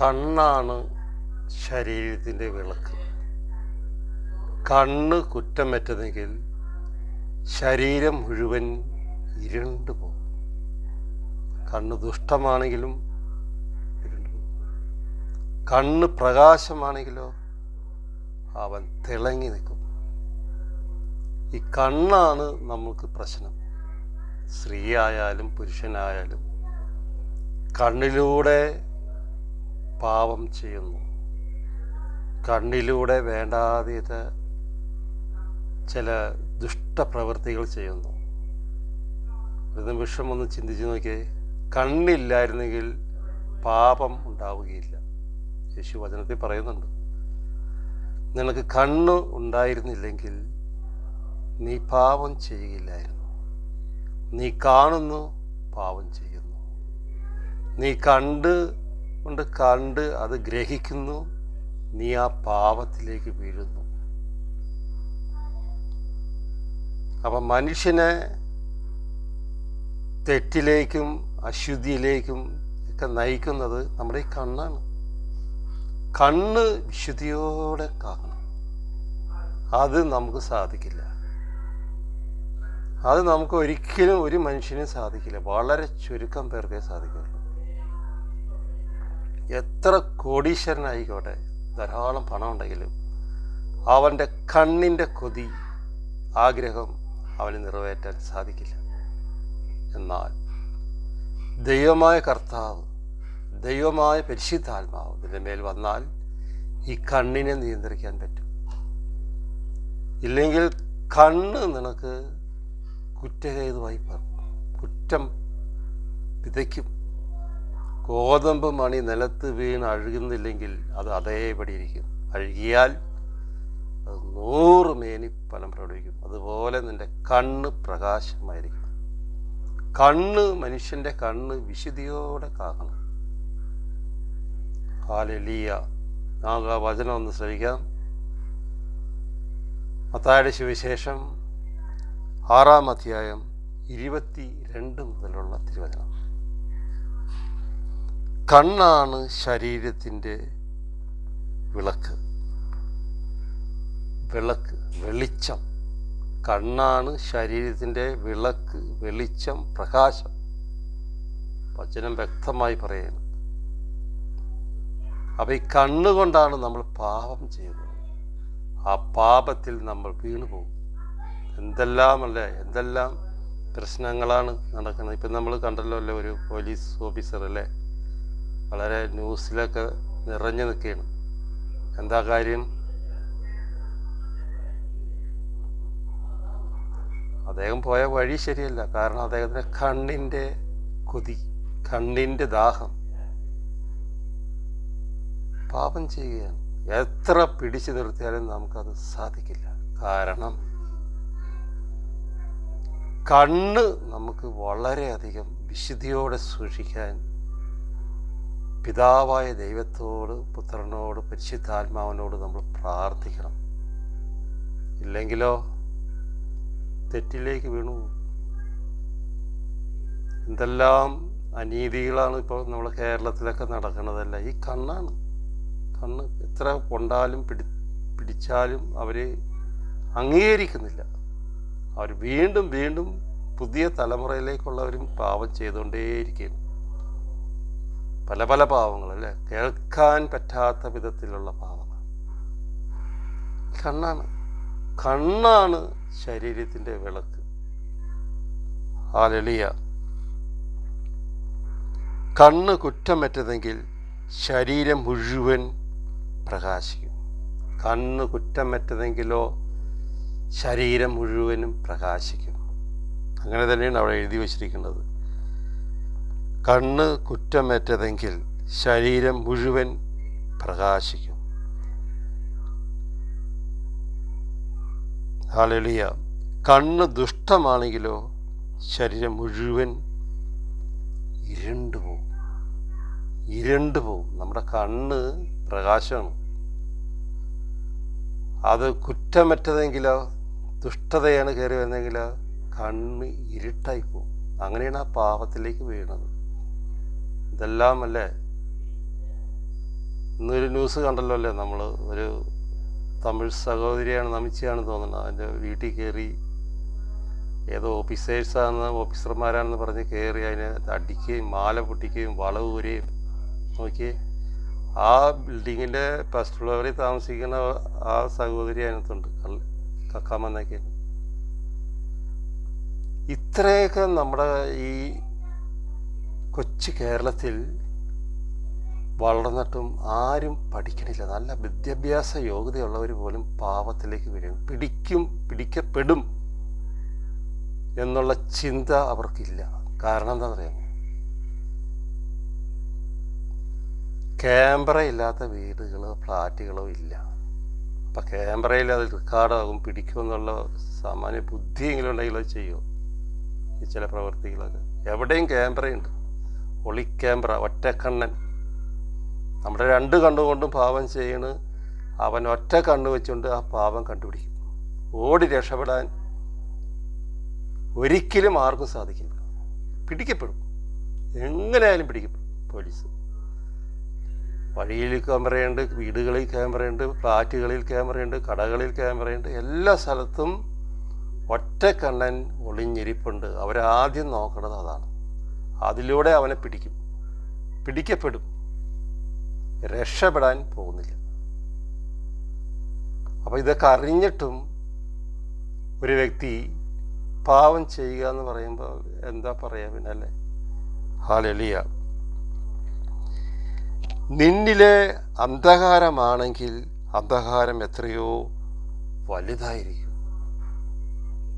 കണ്ണാണ് ശരീരത്തിന്റെ വിളക്ക്. കണ്ണ് കുറ്റം പറ്റുന്നെങ്കിൽ ശരീരം മുഴുവൻ ഇരുണ്ടു പോകും. കണ്ണ് ദുഷ്ടമാണെങ്കിലും കണ്ണ് പ്രകാശമാണെങ്കിലോ അവൻ തിളങ്ങി നിൽക്കും. ഈ കണ്ണാണ് നമുക്ക് പ്രശ്നം. സ്ത്രീയായാലും പുരുഷനായാലും കണ്ണിലൂടെ പാപം ചെയ്യുന്നു. കണ്ണിലൂടെ വേണ്ടാതീത ചില ദുഷ്ടപ്രവൃത്തികൾ ചെയ്യുന്നു. ഒരു നിമിഷം ഒന്ന് ചിന്തിച്ച് നോക്കിയേ. കണ്ണില്ലായിരുന്നെങ്കിൽ പാപം ഉണ്ടാവുകയില്ല. യേശു വചനത്തിൽ പറയുന്നുണ്ട്. നിനക്ക് കണ്ണ് ഉണ്ടായിരുന്നില്ലെങ്കിൽ നീ പാപം ചെയ്യുകയില്ലായിരുന്നു. നീ കാണുന്നു പാപം ചെയ്യുന്നു. നീ കണ്ട് കൊണ്ട് കണ്ട് അത് ഗ്രഹിക്കുന്നു. നീ ആ പാപത്തിലേക്ക് വീഴുന്നു. അപ്പം മനുഷ്യനെ തെറ്റിലേക്കും അശുദ്ധിയിലേക്കും ഒക്കെ നയിക്കുന്നത് നമ്മുടെ ഈ കണ്ണാണ്. കണ്ണ് വിശുദ്ധിയോടെ കാണണം അത് നമുക്ക് സാധിക്കില്ല. അത് നമുക്ക് ഒരിക്കലും ഒരു മനുഷ്യനും സാധിക്കില്ല. വളരെ ചുരുക്കം പേർക്കേ സാധിക്കുള്ളൂ. എത്ര കോടീശ്വരനായിക്കോട്ടെ? ധാരാളം പണം ഉണ്ടെങ്കിലും അവന്റെ കണ്ണിന്റെ കൊതി ആഗ്രഹം അവന് നിറവേറ്റാൻ സാധിക്കില്ല. എന്നാൽ ദൈവമായ കർത്താവ് ദൈവമായ പരിശുദ്ധാത്മാവ് ഇതിന്റെ മേൽ വന്നാൽ ഈ കണ്ണിനെ നിയന്ത്രിക്കാൻ പറ്റും. ഇല്ലെങ്കിൽ കണ്ണ് നിനക്ക് കുറ്റഹേതുവായി കുറ്റം വിതയ്ക്കും. ഗോതമ്പ് മണി നിലത്ത് വീണ് അഴുകുന്നില്ലെങ്കിൽ അത് അതേപടി ഇരിക്കും. അഴുകിയാൽ അത് നൂറ് മേനി ഫലം പ്രകടിപ്പിക്കും. അതുപോലെ നിന്റെ കണ്ണ് പ്രകാശമായിരിക്കും. കണ്ണ് മനുഷ്യന്റെ കണ്ണ് വിശുദ്ധിയോടെ കാക്കണം. ഹാലലിയ. നമുക്ക് ആ വചനം ഒന്ന് ശ്രമിക്കാം മത്തായുടെ സുവിശേഷം ആറാം അധ്യായം ഇരുപത്തി രണ്ട് മുതലുള്ള തിരുവചനം. കണ്ണാണ് ശരീരത്തിന്റെ വിളക്ക്. വിളക്ക് വെളിച്ചം. കണ്ണാണ് ശരീരത്തിന്റെ വിളക്ക് വെളിച്ചം പ്രകാശം. വചനം വ്യക്തമായി പറയുന്നു. അപ്പം ഈ കണ്ണുകൊണ്ടാണ് നമ്മൾ പാപം ചെയ്യുന്നത്. ആ പാപത്തിൽ നമ്മൾ വീണു പോകും. എന്തെല്ലാമല്ലേ? എന്തെല്ലാം പ്രശ്നങ്ങളാണ് നടക്കുന്നത്? ഇപ്പം നമ്മൾ കണ്ടല്ലോ അല്ലേ ഒരു പോലീസ് ഓഫീസർ അല്ലേ വളരെ ന്യൂസിലൊക്കെ നിറഞ്ഞു നിൽക്കുകയാണ്. എന്താ കാര്യം? അദ്ദേഹം പോയ വഴി ശരിയല്ല. കാരണം അദ്ദേഹത്തിന്റെ കണ്ണിന്റെ കൊതി കണ്ണിന്റെ ദാഹം. പാപം ചെയ്യുകയാണ്. എത്ര പിടിച്ചു നിർത്തിയാലും നമുക്കത് സാധിക്കില്ല. കാരണം കണ്ണ് നമുക്ക് വളരെയധികം വിശുദ്ധിയോടെ സൂക്ഷിക്കാൻ പിതാവായ ദൈവത്തോട് പുത്രനോട് പരിശുദ്ധാത്മാവിനോട് നമ്മൾ പ്രാർത്ഥിക്കണം. ഇല്ലെങ്കിലോ തെറ്റിലേക്ക് വീണു. എന്തെല്ലാം അനീതികളാണ് ഇപ്പോൾ നമ്മുടെ കേരളത്തിലൊക്കെ നടക്കുന്നതല്ല. ഈ കണ്ണാണ്. കണ്ണ് എത്ര കൊണ്ടാലും പിടി പിടിച്ചാലും അവർ അംഗീകരിക്കുന്നില്ല. അവർ വീണ്ടും വീണ്ടും പുതിയ തലമുറയിലേക്കുള്ളവരും പാപം ചെയ്തുകൊണ്ടേയിരിക്കുകയാണ് പല പല പാവങ്ങൾ അല്ലേ? കേൾക്കാൻ പറ്റാത്ത വിധത്തിലുള്ള പാവങ്ങൾ. കണ്ണാണ്. കണ്ണാണ് ശരീരത്തിന്റെ വിളക്ക്. ആ ലളിയ കണ്ണ് കുറ്റമറ്റതെങ്കിൽ ശരീരം മുഴുവൻ പ്രകാശിക്കും. കണ്ണ് കുറ്റമറ്റതെങ്കിലോ ശരീരം മുഴുവനും പ്രകാശിക്കും. അങ്ങനെ തന്നെയാണ് അവിടെ എഴുതി വച്ചിരിക്കുന്നത്. കണ്ണ് കുറ്റമറ്റതെങ്കിൽ ശരീരം മുഴുവൻ പ്രകാശിക്കും. ആളെളിയ കണ്ണ് ദുഷ്ടമാണെങ്കിലോ ശരീരം മുഴുവൻ ഇരുണ്ടു പോകും ഇരുണ്ടു നമ്മുടെ കണ്ണ് പ്രകാശമാണ്. അത് കുറ്റമറ്റതെങ്കിലോ ദുഷ്ടതയാണ് കയറി വന്നെങ്കിലോ കണ്ണ് ഇരുട്ടായി പോകും അങ്ങനെയാണ് ആ പാപത്തിലേക്ക് വീണത്. ഇതെല്ലാം അല്ലേ ഇന്നൊരു ന്യൂസ് കണ്ടല്ലോ അല്ലേ നമ്മൾ ഒരു തമിഴ് സഹോദരിയാണ് നമിച്ചയാണ് തോന്നുന്നത് അതിന്റെ വീട്ടിൽ കയറി ഏതോ ഓഫീസേഴ്സാണെന്ന് ഓഫീസർമാരാണെന്ന് പറഞ്ഞ് കയറി അതിനെ അടിക്കുകയും മാല പൊട്ടിക്കുകയും വളവ് ഊരുകയും നോക്കിയേ ആ ബിൽഡിങ്ങിന്റെ ഫസ്റ്റ് ഫ്ലോറിൽ താമസിക്കുന്ന ആ സഹോദരി അതിനകത്തുണ്ട്. കക്കാമെന്നൊക്കെ ഇത്രയൊക്കെ നമ്മുടെ ഈ കൊച്ചു കേരളത്തിൽ വളർന്നിട്ടും ആരും പഠിക്കണില്ല. നല്ല വിദ്യാഭ്യാസ യോഗ്യതയുള്ളവർ പോലും പാവത്തിലേക്ക് വരും പിടിക്കും പിടിക്കപ്പെടും എന്നുള്ള ചിന്ത അവർക്കില്ല. കാരണം എന്താ പറയുക ക്യാമറ ഇല്ലാത്ത വീടുകളോ ഫ്ലാറ്റുകളോ ഇല്ല. അപ്പം ക്യാമറയിൽ അത് റെക്കോർഡാകും പിടിക്കുമെന്നുള്ള സാമാന്യ ബുദ്ധിയെങ്കിലും ഉണ്ടെങ്കിൽ അത് ചെയ്യുമോ ഈ ചില പ്രവൃത്തികളൊക്കെ എവിടെയും ക്യാമറയുണ്ട്. ഒളി ക്യാമറ ഒറ്റക്കണ്ണൻ. നമ്മുടെ രണ്ട് കണ്ണുകൊണ്ടും പാവം ചെയ്യണ്. അവൻ ഒറ്റ കണ്ണ് വെച്ചുകൊണ്ട് ആ പാവം കണ്ടുപിടിക്കും. ഓടി രക്ഷപ്പെടാൻ ഒരിക്കലും ആർക്കും സാധിക്കില്ല. പിടിക്കപ്പെടും. എങ്ങനെയായാലും പിടിക്കപ്പെടും പോലീസ്. വഴിയിൽ ക്യാമറയുണ്ട് വീടുകളിൽ ക്യാമറയുണ്ട് ഫ്ലാറ്റുകളിൽ ക്യാമറയുണ്ട് കടകളിൽ ക്യാമറയുണ്ട്. എല്ലാ സ്ഥലത്തും ഒറ്റക്കണ്ണൻ ഒളിഞ്ഞിരിപ്പുണ്ട്. അവരാദ്യം നോക്കണത് അതാണ്. അതിലൂടെ അവനെ പിടിക്കും. പിടിക്കപ്പെടും. രക്ഷപ്പെടാൻ പോകുന്നില്ല. അപ്പോൾ ഇതൊക്കെ അറിഞ്ഞിട്ടും ഒരു വ്യക്തി പാവം ചെയ്യുക എന്ന് പറയുമ്പോൾ എന്താ പറയുക പിന്നെ അല്ലേ ഹാലെളിയ നിന്നിലെ അന്ധകാരമാണെങ്കിൽ അന്ധകാരം എത്രയോ വലുതായിരിക്കും.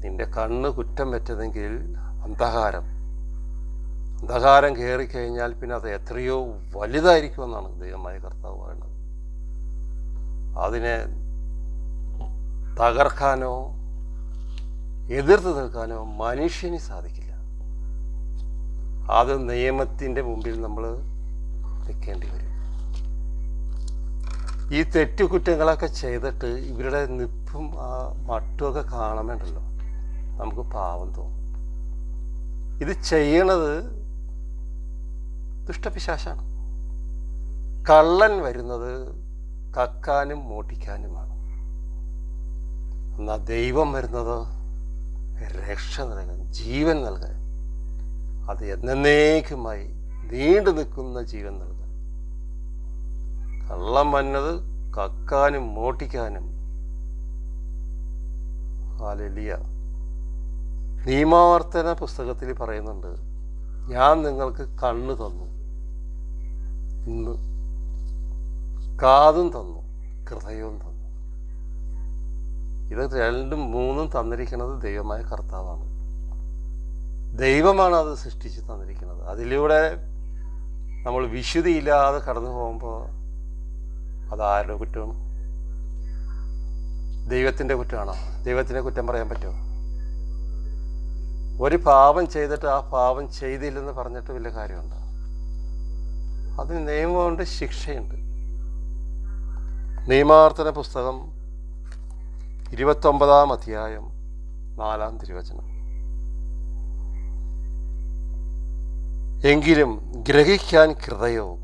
നിന്റെ കണ്ണ് കുറ്റം പറ്റതെങ്കിൽ അന്ധകാരം. അന്ധകാരം കയറിക്കഴിഞ്ഞാൽ പിന്നെ അത് എത്രയോ വലുതായിരിക്കുമെന്നാണ് ദൈവമായ കർത്താവ് പറയുന്നത്. അതിനെ തകർക്കാനോ എതിർത്ത് നിൽക്കാനോ മനുഷ്യന് സാധിക്കില്ല. അത് നിയമത്തിന്റെ മുമ്പിൽ നമ്മൾ നിൽക്കേണ്ടി വരും. ഈ തെറ്റുകുറ്റങ്ങളൊക്കെ ചെയ്തിട്ട് ഇവരുടെ നിപ്പും ആ മട്ടുമൊക്കെ കാണുന്നുണ്ടല്ലോ. നമുക്ക് പാവം തോന്നും. ഇത് ചെയ്യണത് ദുഷ്ടപിശാശാണ്. കള്ളൻ വരുന്നത് കക്കാനും മോട്ടിക്കാനുമാണ് എന്നാൽ ദൈവം വരുന്നത് രക്ഷ നൽകാൻ ജീവൻ നൽകാൻ. അത് എന്നേക്കുമായി നീണ്ടു നിൽക്കുന്ന ജീവൻ നൽകാൻ. കള്ളം വന്നത് കക്കാനും മോട്ടിക്കാനും ഹാലലിയ നിയമാവർത്തന പുസ്തകത്തിൽ പറയുന്നുണ്ട് ഞാൻ നിങ്ങൾക്ക് കണ്ണ് തന്നു ഇന്ന് കാതും തന്നു ഹൃദയവും തന്നു. ഇത് രണ്ടും മൂന്നും തന്നിരിക്കുന്നത് ദൈവമായ കർത്താവാണ്. ദൈവമാണ് അത് സൃഷ്ടിച്ച് തന്നിരിക്കുന്നത്. അതിലൂടെ നമ്മൾ വിശുദ്ധിയില്ലാതെ കടന്നു പോകുമ്പോൾ അതാരുടെ കുറ്റം? ദൈവത്തിന്റെ കുറ്റമാണോ? ദൈവത്തിന്റെ കുറ്റം പറയാൻ പറ്റുമോ? ഒരു പാപം ചെയ്തിട്ട് ആ പാപം ചെയ്തില്ലെന്ന് പറഞ്ഞിട്ട് വലിയ കാര്യമുണ്ടോ? അതിന് നിയമമുണ്ട് ശിക്ഷയുണ്ട്. നിയമാർത്ഥന പുസ്തകം ഇരുപത്തൊമ്പതാം അധ്യായം നാലാം തിരുവചനം. എങ്കിലും ഗ്രഹിക്കാൻ ഹൃദയവും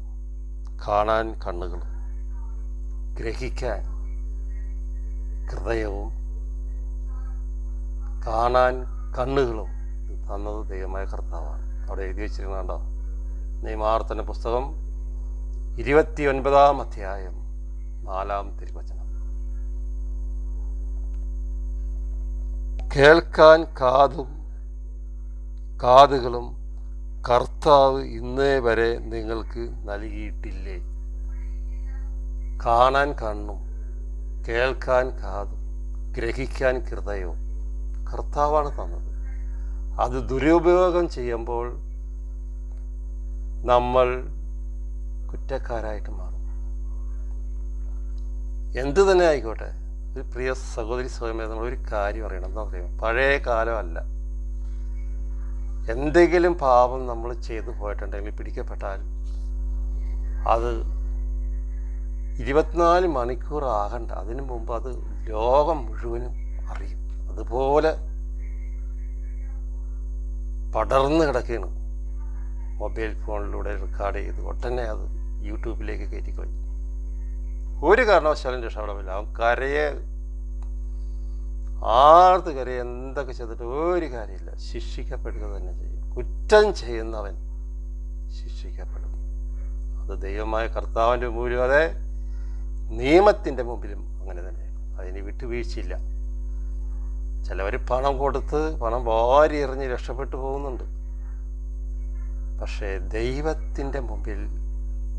കാണാൻ കണ്ണുകളും? ഗ്രഹിക്കാൻ ഹൃദയവും കാണാൻ കണ്ണുകളും? തന്നത് ദൈവമായ കർത്താവാണ്. അവിടെ എഴുതി വെച്ചിരുന്നുണ്ടോ നിയമാവർത്തന പുസ്തകം ഇരുപത്തി ഒൻപതാം അധ്യായം നാലാം തിരുവചനം. കേൾക്കാൻ കാതും കാതുകളും കർത്താവ് ഇന്നേ വരെ നിങ്ങൾക്ക് നൽകിയിട്ടില്ലേ? കാണാൻ കണ്ണും കേൾക്കാൻ കാതും ഗ്രഹിക്കാൻ ഹൃദയവും കർത്താവാണ് തന്നത്. അത് ദുരുപയോഗം ചെയ്യുമ്പോൾ നമ്മൾ കുറ്റക്കാരായിട്ട് മാറും. എന്ത് തന്നെ ആയിക്കോട്ടെ ഒരു പ്രിയ സഹോദരി സ്വയമേ നമ്മൾ ഒരു കാര്യം അറിയണം. എന്താ പറയുക പഴയ കാലമല്ല എന്തെങ്കിലും പാപം നമ്മൾ ചെയ്തു പോയിട്ടുണ്ടെങ്കിൽ പിടിക്കപ്പെട്ടാൽ അത് ഇരുപത്തിനാല് മണിക്കൂർ ആകണ്ട. അതിനു മുമ്പ് അത് ലോകം മുഴുവനും അറിയും. അതുപോലെ പടർന്നു കിടക്കുകയാണ്. മൊബൈൽ ഫോണിലൂടെ റെക്കോർഡ് ചെയ്ത് ഉടനെ അത് യൂട്യൂബിലേക്ക് കയറ്റിക്കോയി ഒരു കാരണവശാലും രക്ഷപ്പെടാൻ അവൻ കരയെ ആർത്ത് കരയെ എന്തൊക്കെ ചെയ്തിട്ട് ഒരു കാര്യമില്ല. ശിക്ഷിക്കപ്പെടുക തന്നെ ചെയ്യും. കുറ്റം ചെയ്യുന്നവൻ ശിക്ഷിക്കപ്പെടും. അത് ദൈവമായ കർത്താവിന്റെ മുമ്പിലും അതെ നിയമത്തിന്റെ മുമ്പിലും അങ്ങനെ തന്നെ. അതിന് വിട്ടുവീഴ്ചയില്ല. ചിലവർ പണം കൊടുത്ത് പണം വാരി എറിഞ്ഞ് രക്ഷപ്പെട്ടു പോകുന്നുണ്ട്. പക്ഷേ ദൈവത്തിന്റെ മുമ്പിൽ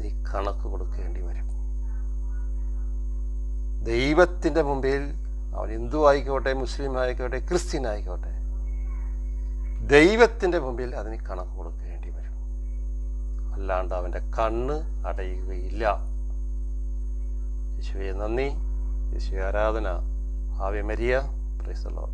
നീ കണക്ക് കൊടുക്കേണ്ടി വരും. ദൈവത്തിന്റെ മുമ്പിൽ അവൻ ഹിന്ദു ആയിക്കോട്ടെ മുസ്ലിം ആയിക്കോട്ടെ ക്രിസ്ത്യൻ ആയിക്കോട്ടെ ദൈവത്തിന്റെ മുമ്പിൽ അതിന് കണക്ക് കൊടുക്കേണ്ടി വരും. അല്ലാണ്ട് അവന്റെ കണ്ണ് അടയുകയില്ല. യേശുവെ നന്ദി. യേശു ആരാധന. ആവ്യ മരിയ. പ്രൈസലോ